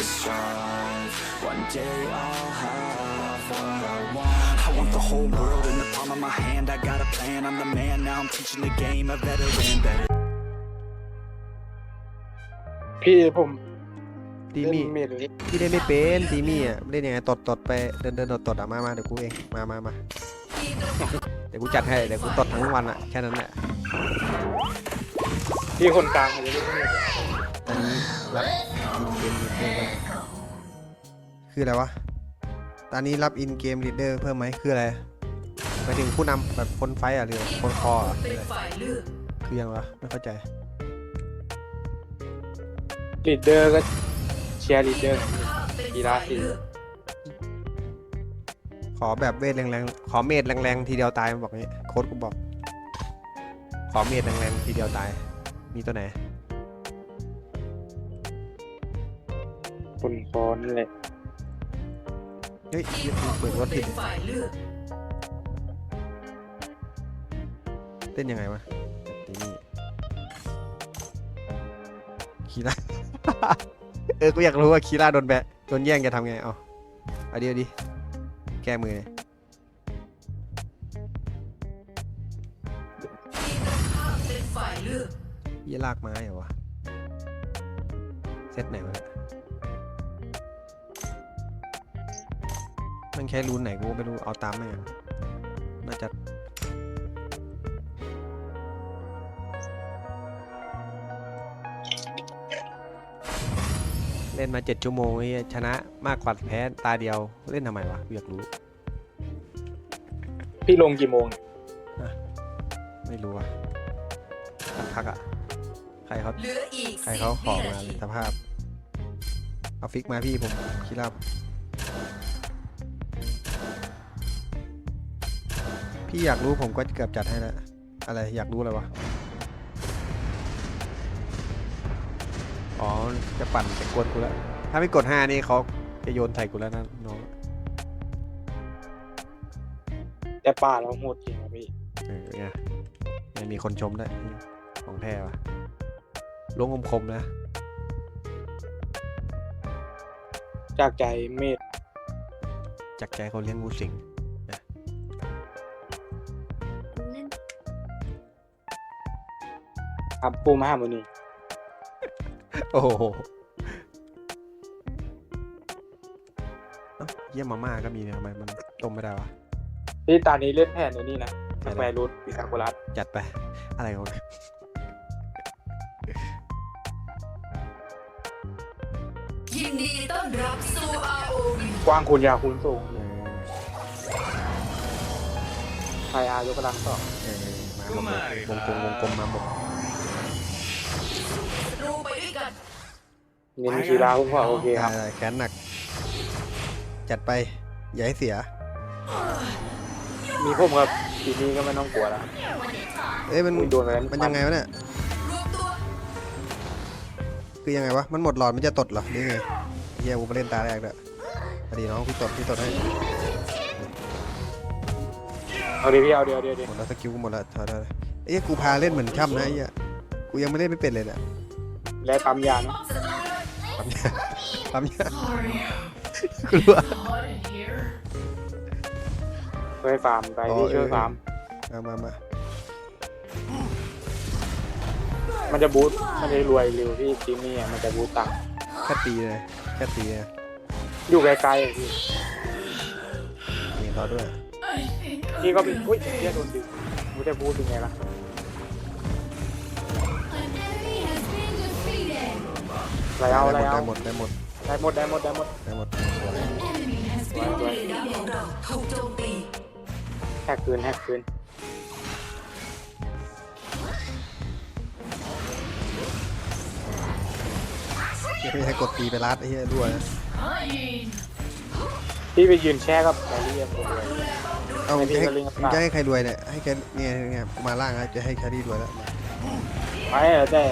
to strive. One day I'll have what I want. I want the whole world in the palm of my hand. I got a plan, I'm the man. Now I'm teaching the game, a veteran. Better พี่ผมตีเล่นมี่เมดเลยพี่เล่นไม่เป็นตีมี่อะเล่นยังไงตดตดไปเดินเดินตดตดอะมามาเดี๋ยวกูเองมามามาเดี๋ยวกูจัดให้เดี๋ยวกูตดทั้งวันอะแค่นั้นแหละพี่คนกลางอาจจะเล่นเมดตอนนี้รับ อินเกมลีดเดอร์คืออะไรวะ ตอนนี้รับอินเกมลีดเดอร์เพิ่มไหมคืออะไรหมายถึงผู้นำแบบคนไฟต์อะหรือคนคออะคืออะไรคือยังวะไม่เข้าใจลีดเดอร์ก็เชียร์ลีดเดอร์กีฬาสีขอแบบเวทแรงๆ ขอเมดแรงๆ ทีเดียวตายมันบอกงี้โค้ดกูบอก ขอเมดแรงๆ ทีเดียวตาย มีตัวไหน คนคอนั่นแหละเฮ้ยเหี้ยกูเปิดรถผิดเต้นยังไงวะตีนี่คีร่า เออกูอยากรู้ว่าคีร่าโดนแบะโดนแย่งจะทำไงเอาเอาดีเอาดีแก้มือเลยยี่ลากไม้เหรอวะเซตไหนวะเนี่ย มันแค่รูนไหนกูก็ไม่รู้เอาตามแม่งน่าจะเล่นมาเจ็ดชั่วโมงไอ้เหี้ยชนะมากกว่าแพ้ตาเดียวเล่นทำไมวะกูอยากรู้พี่ลงกี่โมงไม่รู้อะสักพักอะใครเขาเหลืออีกใครเขาขอมาเลยสภาพเอาฟิกมาพี่ผมคิดรับ พี่อยากรู้ผมก็เกือบจัดให้แล้วอะไรอยากรู้อะไรวะ อ๋อ จะปั่นจะกวนกูแล้ว ถ้าไม่กดห้านี่เขาจะโยนใส่กูแล้วนะน้องแต่ป่าเราโหดจริงครับพี่เออไงยังมีคนชมได้วยของแท้วะลงคมคมๆนะ จากใจเมดจากใจเขาเลี้ยงงูสิง ครับปูมาหามือนี่โอ้โหเอ้าเยี่ยมมาม่าก็มีเนี่ยทำไมมันต้มไม่ได้วะพี่ตานี้เล่นแผนในนี่นะแผสนอะไรแควร์รูทพิซาโกรัสจัดไป อะไรของมันยินดีต้อนรับสู่ ROV กว้างคูณยาวคูณสูงเออไทยอาร์ยกกำลังสองเออมาหมดเลยวงกลมวงกลมมาหมดรู ไปด้วยกันเน้นกีฬาพวกพ่อโอเคครับได้ๆแขนหนัก จัดไป อย่าให้เสีย มีผมครับทีนี้ก็ไม่ต้องกลัวแล้ว เอ้ยมันอุ้ยโดนไปแล้วมันยังไงวะเนี่ย รวมตัวคือยังไงวะ มันหมดหลอดมันจะตดเหรอหรือไงเฮียกูไปเล่นตาแรกด้วยพอดีน้องพี่ตดพี่ตดให้เอาเดี๋ยวพี่เอาเดี๋ยวเดี๋ยวเดี๋ยวหมดแล้วสกิลกูหมดแล้วถอยได้เลยเอ้ยกูพาเล่นเหมือนช่ำนะไอ้เหี้ยกูยังไม่เล่นไม่เป็นเลยเนี่ย และปั๊มยาเนาะปั๊มยาปั๊มยากูรู้ว่าช่วยฟาร์มไปอ๋อพี่ช่วยเออฟาร์มมามามามันจะบูทมันจะรวยเร็วพี่ทีมนี้อะมันจะบูทตังค์แค่ตีเลยแค่ตีเลยอยู่ไกลๆอะพี่มีเขาด้วยพี่ก็เป็นอุ้ยเรียกโดนดึงบูทจะบูทเป็นไงล่ะ ไรเอาไรได้เอาหมดได้หมดได้หมดได้หมดได้หมดได้หมดได้หมดสวยสวยดาวของเราถูกโจมตีแฮกคืนแฮกคืนไม่ให้กดตีไปรัดไอ้เหี้ยด้วยนะพี่ไปยืนแช่กับแครี่คนรวยเอามึงจะให้ไม่ได้ก็เล่นกับมึงจะให้ใครรวยเนี่ยให้แคเนี่ยเนี่ยกูมาล่างแล้วจะให้แครี่รวยแล้วมาไม่เหรอแต่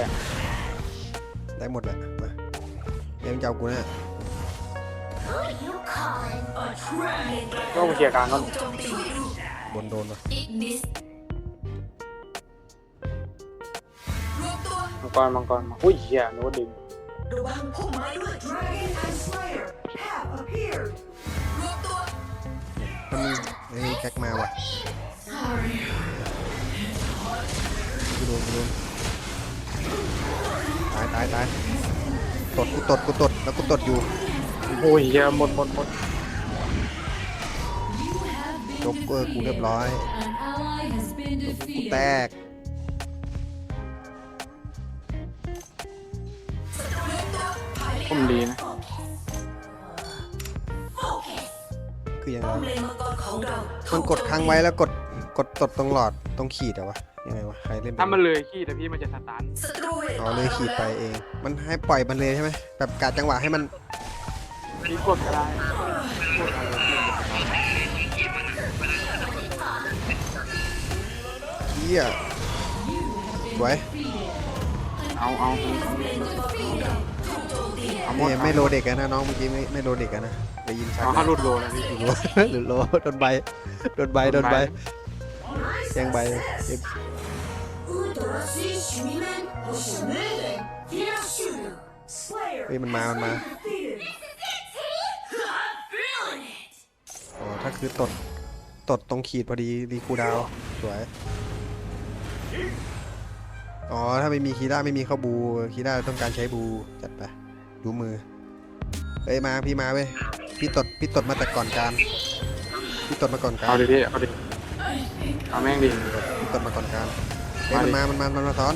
ได้หมดแหละมาเดี๋ ยังจ้ากูแน่ก็มาเคลียร์กลางก่อนบนโดนวะมังกรมังกรมาอุ้ยเหี้ยนึกว่าดึงมังพุ่มไม้แจ็คมาว่ะกูโดนกูโดนตายตายตาย ตดกูตดกูตดแล้วกูตดอยู่โอ้ยเหี้ยหมดหมดหมดยกเกอร์กูเรียบร้อย An ally has been กู defeated. แตกผมดีนะคือยังไงป้อมวะเลนมังกรของเรามันกดค้างไว้แล้วกดกดตดตรงหลอดตรงขีดอะวะ ยังไงวะใครเล่นเป็ถ้ามันเลยขี้แต่พี่มันจะสตาร์ทศัตรูเวทอ๋อเลยขีดไปเอง มันให้ปล่อยมันเลยใช่ไหมแบบกาดจังหวะให้มันพี่กดก็ได้กดอะไรพี่มันจะสตาร์ทเฮียสวยเอาเอาเอาหมดนี่ไม่โลเด็กอะนะน้องเมื่อกี้ไม่ไม่โลเด็กอะนะไปยินชักเอาเข้ารูดโลนะพี่หลุดโลหลุดโลโดนใบโดนใบโดนใบแยงใบเอ็ม พี่เฮ้ยมันมา has มันมาอ้ถ้าคือตด ตดตรงขีดพอดีดีคูดาวสวย อ๋อ ถ้าไม่มีคีด้าไม่มีข้าบูคีด้าต้องการใช้บูจัดไป ดูมือเฮ้ย มาพี่มาเว้ย พี่ตด พี่ตดมาแต่ก่อนการ พี่ตดมาก่อนการเอาดิพี่เอาดิเอาแม่งดิพี่ตดมาก่อนการ เอ้ยมันมา มันมา มันมาซ้อน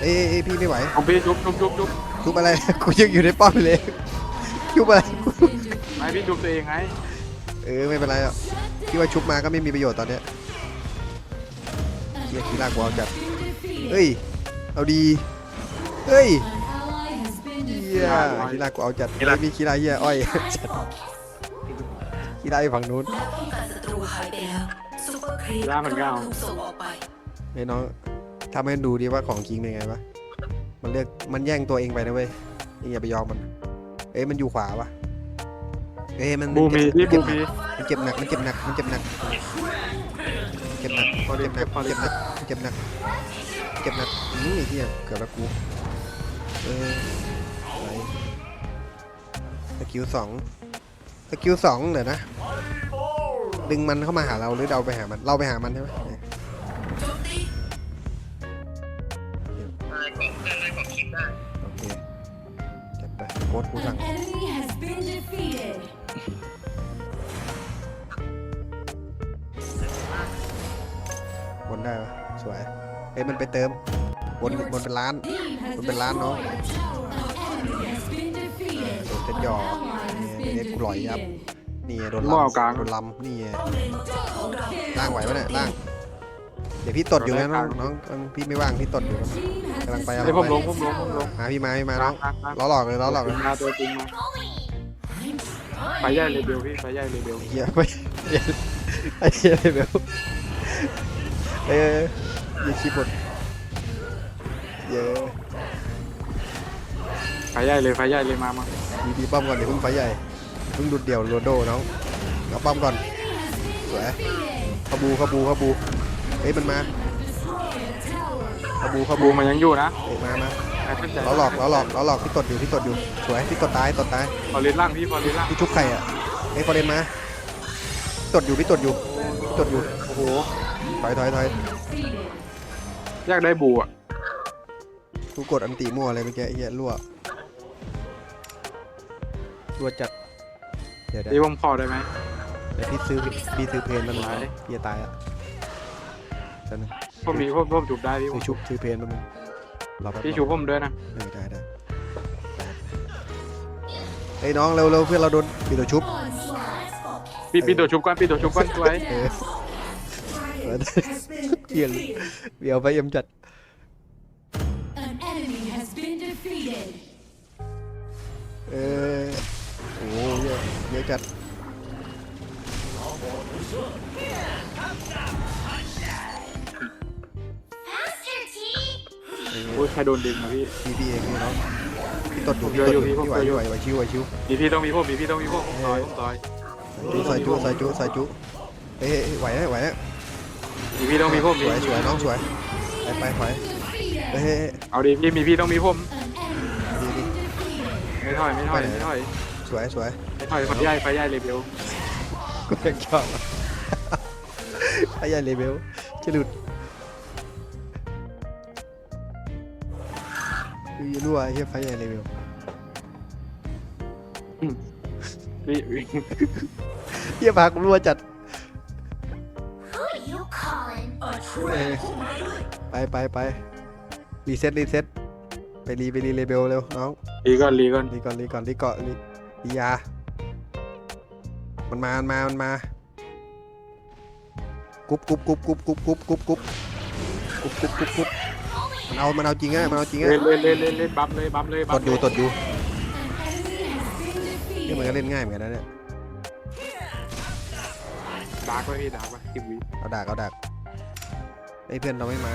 เอ้ยเอ้ยเอ้ยพี่ไม่ไหวเอาพี่จุ๊บจุ๊บจุ๊บจุ๊บทุบอะไร กูยังอยู่ในป้อมเลยทุบอะไร ไม่พี่จุ๊บตัวเองไงเออไม่เป็นไรหรอกพี่ว่าชุบมาก็ไม่มีประโยชน์ตอนเนี้ยเฮียคีลากกูเอาจัดเฮ้ย เอาดี เฮ้ย An ally has been เฮียคีลากกูเอาจัดไม่มีคีลาเฮียอ้อยจัดคีลาอยู่ฝั่งนู้นและป้องกันศัตรูหายไปแล้วซูเปอร์ครีปถูกส่งออกไป ไอ้น้องทำให้ดูดีว่าของจริงเป็นไงวะมันเลือกมันแย่งตัวเองไปนะเว้ยนี่อย่าไปยอมมัน เอ้ยมันอยู่ขวาวะเอ้ยมันบูมีพี่เจ็บูบหนัมีกมันเจ็บหนักมันเจ็บหนักมันเจ็บหนักเจ็บหนักพอดีเจ็บหนักพอดีเจ็บหนักเจ็บหนักเจ็บหนักนี่ไอ้เฮียเกือบแล้วกูเออไหนสกิลสองสกิลสองเดี๋ยวนะดึงมันเข้ามาหาเราหรือเราไปหามันเราไปหามันใช่ไหม โจมตีโอเคจัดไปโค้ดกูสั่ง An enemy has been defeated บนได้ปะสวยเอ้ยมันไปเติมบนบนเป็นล้านมันเป็นล้านเนาะ enemy has been defeated โดนเต็ดหยอนี่เด็กกูหลอยยับนี่ไงโดนหม้อลำกลางโดนลำนี่ไงป้อมเลนมังกรของเราล่างไหวปะเนี่ยล่างเดี๋ยวพี่ตดอยู่นะน้องน้องน้องพี่ไม่ว่างพี่ตดอยู่นะกำลังไปไอ้ยผมลงผมลงผมลงมาพี่มาพี่มาน้ล้าองงล้างล้างล้อหลอกเลยล้อหลอกเลยมาตัวจริงมาไปใหญ่เลยเบลพี่ไปใหญ่เลยเบลเฮียไปไอ้เฮียไอ้เบลเอ้ยยีคีย์บอร์ดเย้ไปใหญ่เลยไปใหญ่เลยมามาดีดีป้อมก่อนเดี๋ยวเพิ่งไฟใหญ่เพิ่งดุดเดี่ยวโรนลโดน้องเอาป้อมก่อนสวยขบูขบูขบู เฮ้ยมันมาขบูขบูบูมันยังอยู่นะเฮ้ยมามาแต่ขึ้นใจล้อหลอกล้อหลอกล้อหลอกพี่ตดอยู่พี่ตดอยู่สวยพี่ตดตายตดตายพอลินล่างพี่พอลินล่างพี่ชุบไข่อะเฮ้ยฟอเรนมาตดอยู่พี่ตดอยู่พี่ตดอยู่โอ้โหถอยถอยถอยอยากได้บูอะกูกดอันตีมั่วเลยเมื่อกี้เฮียรั่วรั่วจัดเดี๋ยวเดี๋ยว นี่ผมขอได้ไหมเดี๋ยวพี่ซื้อพี่ซื้อเพลนมันไหวพี่จะตายอะ จันงผมมีผมผมจุบได้พี่ผซื้มอชุบซื้อเพลนมันงรอแป๊บพี่ชูผมด้วยนะเออได้ได้เฮ้ยน้องเร็วเร็วเพื่อนเราโดนปีตัวชุบพี่พี่ตัวชุบก้อนพี่ตัวชุบก้อนสวยเออเออเกี่ยงเดี๋ยวไปเอ็มจัด An enemy has been defeated เออโอ้โหเยอะเยอะจัด โอ้ยใครโดนดึงนะพี่ พี่พี่เองพี่น้องพี่ตดอยู่ผมพี่เจตอดอยู่อยู่พี่ผมพี่ไหวเจออยู่พี่ไหวไหวชิวไหวชิวมีพี่ต้องมีผมมีพี่ต้องมีผมผมซอยผมซอยใส่จุใส่จุใส่จุเฮ้ยเฮ้ยไหวนะไหวนะมีพี่ต้องมีผมสมีวยสวยน้องสวยไปไปถอยเฮ้ยเฮ้ยเฮ้ยเอาดิพี่มีพี่ต้องมีผมดีดีไม่ถอยไม่ถอยไม่ถอยสวยสวยไม่ถอยไฟใหญ่ไฟใหญ่เลยเบลกูยังชอบไฟใหญ่เลเวลจะหลุด รั่วไอ้เหี้ยไฟใหญ่เลเวลพี่พี่เหี้ยพากูรั่วจัด Who are you calling? A เออไปไปไปรีเซ็ตรีเซ็ตไปรีไปรีเลเวลเร็วน้องลีก่อนลีก่อนรีก่อนรีก่อนรีเกาะรีรียา มันมา มันมา มันมา กุ๊บกุ๊บกุ๊บกุ๊บกุ๊บกุ๊บกุ๊บกุ๊บกุ๊บกุ๊บกุ๊บกุ๊บ มันเอา มันเอาจริงอะมันเอาจริงอะเล่นเล่นเล่นเล่นเล่นบัฟเลยบัฟเลยบัตฟดอยู่เลยตดอยู่นี่มันก็เล่นง่ายเหมือนกันนะเนี่ย ดาร์กไว้พี่ดาร์กไว้ทีวีเอาดักเอาดักไอ้ยเพื่อนเราไม่มา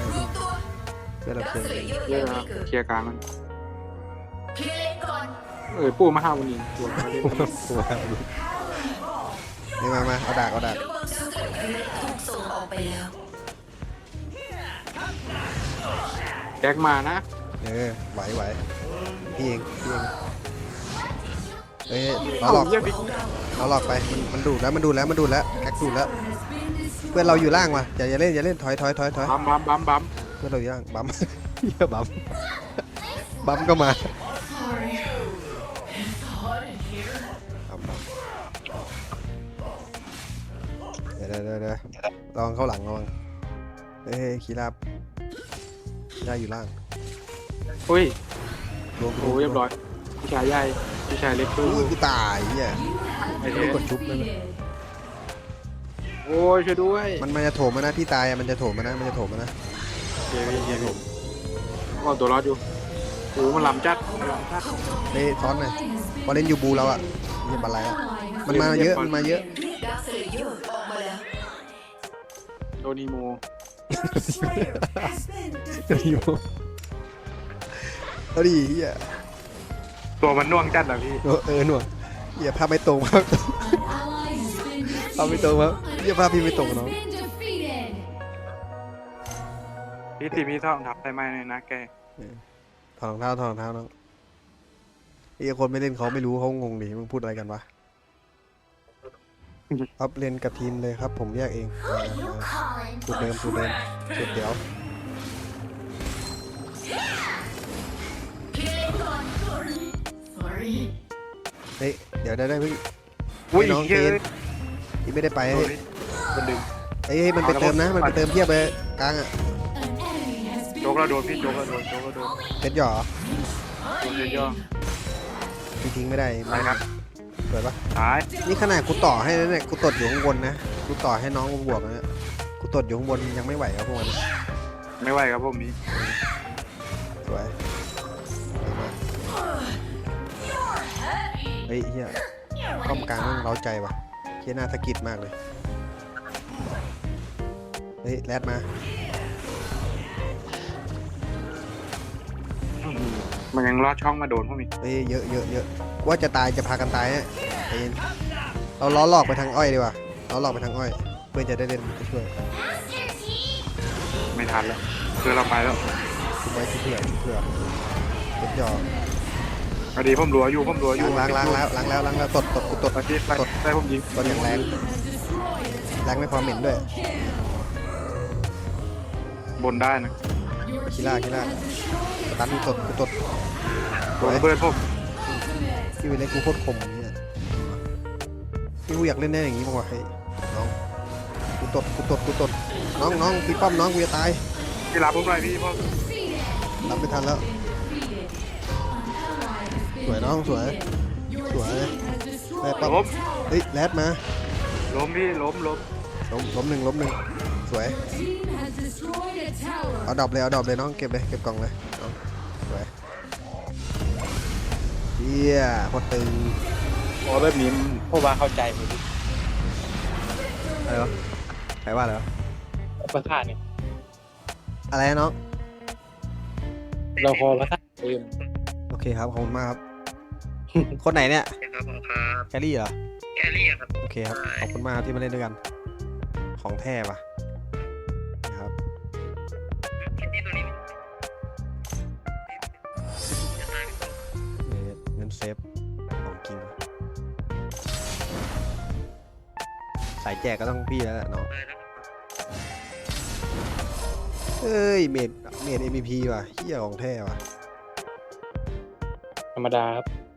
เพื่อนเราเคลียร์เยอะนะเคลียร์กลางมันเคลียร์เลนก่อนเออปูมาห้าวันนี้ตัวมาเล่นนี่มามาเอาดักเอาดักระวังซูเปอร์เคลียร์ถูกส่งออกไปแล้ว แจ็คมานะเออไหวไหวพี่เองพี่เองเอ้ยเราหลอกเยี่ยพี่เราหลอกไปมันมันดูดแล้วมันดูดแล้วมันดูดแล้วแก๊กดูดแล้ว เพื่อนเราอยู่ล่างว่ะอย่าอย่าเล่นอย่าเล่นถอยถอยถอยถอยบัมบัมบัมบัมเพื่อนเราอยู่ล่างบัมเฮียบัมบัมก็มาบัมบัมเดี๋ยวเดี๋ยวเดี๋ยวเดี๋ยวระวังเข้าหลังระวังเฮ้ยเฮ้ยคีราบ คีราบอยู่ล่างอุ้ยรวมโอ้เรียบร้อยพี่ชายใหญ่พี่ชายเล็กตู้อุ้ยกูตายเฮียไอ้ไม่เท่กดชุบเลยโอ้ยช่วยด้วยมันมันจะโถมมานะพี่ตายอะมันจะโถมมานะมันจะโถมมานะเดี๋ยวพี่เดี๋ยวผมก็ตัวรอดอยู่โอ้มันลำจัดมันลำจัดเล่ซ้อนหน่อยพอเล่นยูบูแล้วอะเฮียบันไลอะมันมาเยอะมันมาเยอะ ดาร์คเลเยอร์ออกมาแล้วโดนิโม ยูบูเอาดิเฮียตัวมันน่วงจัดอะพี่เออหน่วงเฮียภาพไม่ตรงภาพภาพไม่ตรงครับเฮียภาพพี่ไม่ตรงกับน้องพี่ตีพี่ท่องทับได้ไหมเนี่ยนะแกถอดรองเท้าถอดรองเท้าน้องเฮียคนไม่เล่นเขาไม่รู้เขางงดิมึงพูดอะไรกันวะ อัพเลนกับทีมเลยครับ ผมแยกเอง Who are you calling? สูตรเดิมสูตรเดิมสูตรเดียวเคลียร์เลนก่อน Sorry เฮ้ยเดี๋ยวได้ได้เพิ่งอุ้ยน้องเยเกอะณฑ์ที่ไม่ได้ไปโดเฮ้นยมันดึงเฮ้ยเฮ้ยมันไปเติมนะ มันไปเติมเพียบเลยกลางอะโจกเราโดนพี่โจกเราโดนโจกเราโดนเพชรหย่อโดนเยอะพี่ทิ้งไม่ได้ๆไปครับ สวยปะตายนี่ขนาดกูต่อให้แล้วเนี่ยกูตดอยู่ข้างบนนะกูต่อให้น้องกูบวกนะเนี่ยกูตดอยู่ข้างบนยังไม่ไหวครับพวกมันไม่ไหวครับพวกนี้สวยมาเฮ้ยเฮียป้อมกลางมันเร้าใจว่ะเฮียหน้าสะกิดมากเลยเฮ้ยแรดมา มันยังลอดช่องมาโดนพวกนี้เฮ้ยเยอะเยอะเยอะว่าจะตายจะพากันตายเนี่ยใจเย็นเราล้อหลอกไปทางอ้อยดีกว่าล้อหลอกไปทางอ้อย เพื่อจะได้เล่นช่วยไม่ทันแล้วคือเราไปแล้วคุมไว้ที่เผื่อที่เผื่อเพชรหย่อพอดีผมรัวอยู่ผมรัวอยู่ล้างล้างล้างแล้วล้างแล้วล้างแล้วตดตดกูตดตอนที่ไปได้ผมยิงตดอย่างแรงแรงไม่พอเหม็นด้วย บนได้นะคิล่าคิล่าส ตันกูตดกูตดโดนระเบิดผมที่วิเล่นกูโคตรคมเนี่ยที่กูอยากเล่นได้อย่างนี้มากกว่าเฮ้ยน้องกูตดกูตดกูตดน้องน้องพี่ป้อมน้องกูจะตายพี่รับผมหน่อยพี่พ่อรับไม่ทันแล้ว สวยน้องสวยสวยได้ป้อมล้มเฮ้ยแรดมาล้มพี่ล้มล้มล้มล้มหนึ่งล้มหนึ่ง สวย เอาดรอปเลยเอาดรอปเลยน้องเก็บเลยเก็บกล่องเลยน้องสวยเฮียโคตรตึงโอ้แบบนี้พวกว่าเข้าใจหมดอะไรวะใครว่าอะไรวะประธานเนี่ยอะไรนะน้อง เราคอประธานเองโอเคครับ ขอบคุณมากครับ คนไหนเนี่ยครับผมครับแคลรี่เหรอ แคลรี่ครับ โอเคครับ ขอบคุณมากครับที่มาเล่นด้วยกัน ของแท้ปะ สายแจกก็ต้องพี่แล้วเนาะเอ้ยเมดเมดเอ็มพีว่ะเฮียของแท้ว่ะธรรมดาครับ